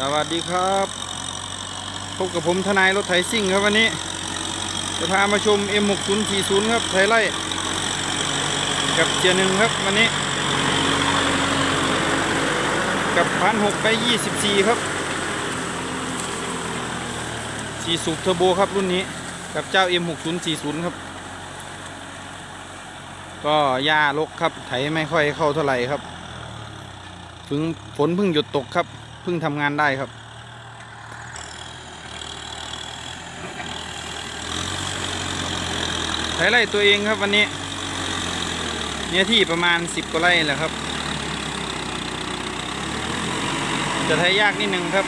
สวัสดีครับพบกับผมทนายรถไถซิ่งครับวันนี้จะพามาชม M6040 ครับไทยไล่กับเจียร์หนึ่งครับวันนี้ กับพันหกไป 24 ครับสีสูบเทอร์โบครับรุ่นนี้กับเจ้า M6040 ครับ ก็หญ้ารกครับไถไม่ค่อยเข้าเท่าไหร่ครับถึงฝนเพิ่งหยุดตกครับ พิ่งทำงานได้ครับไถไร่ตัวเองครับวันนี้ เนื้อที่ประมาณ 10กว่าไร่แหละครับ จะไถยากนิดนึงครับ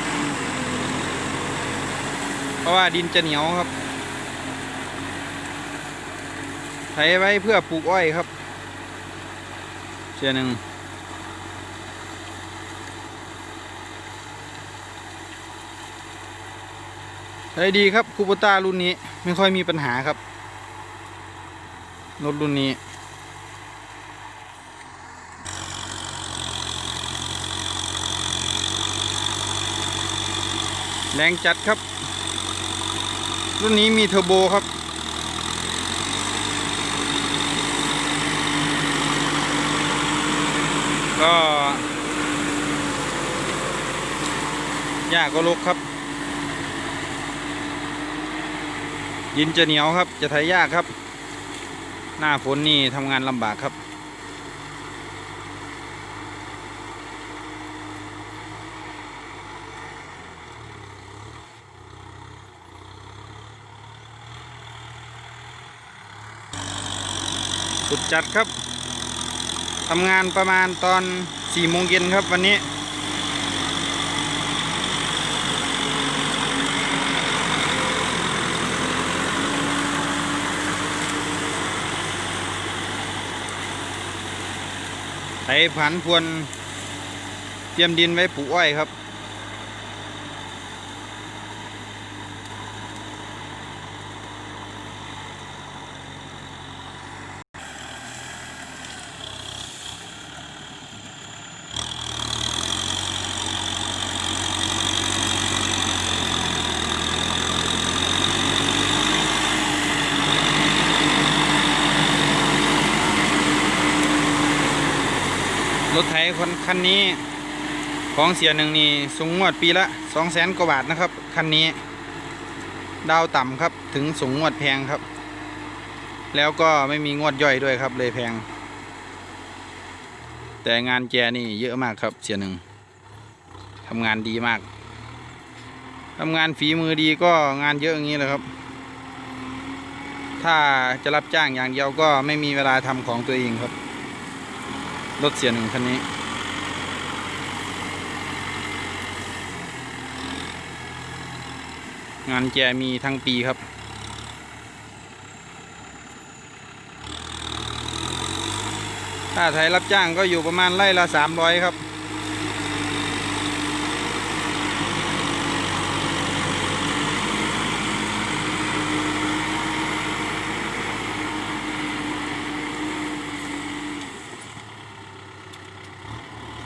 เพราะว่าดินจะเหนียวครับไถไว้เพื่อปลูกอ้อยครับเชียหนึ่ง ใช้ดีครับคูปต้ารุ่นนี้ไม่ค่อยมีปัญหาครับ รถรุ่นนี้ แรงจัดครับ รุ่นนี้มีเทอร์โบครับก็ยากก็ลกครับ ดินจะเหนียวครับ จะไถยากครับ หน้าฝนนี่ทำงานลำบากครับ สุดจัดครับทำงานประมาณตอน4โมงเย็นครับวันนี้ ไถผันพวนเตรียมดินไว้ปลูกอ้อยครับ รถไถคนคันนี้ของเสียหนึ่งนี่สูงงวดปีละสองแสนกว่าบาทนะครับ คันนี้ ดาวต่ำครับถึงสูงงวดแพงครับ แล้วก็ไม่มีงวดย่อยด้วยครับเลยแพง แต่งานแกนี่เยอะมากครับเสียหนึ่งทำงานดีมากทำงานฝีมือดีก็งานเยอะอย่างนี้เลยครับ ถ้าจะรับจ้างอย่างเดียวก็ไม่มีเวลาทำของตัวเองครับ รถเสียหนึ่งคันนี้ งานแจมีทั้งปีครับถ้าไทยรับจ้างก็อยู่ประมาณไร่ละสามร้อยครับ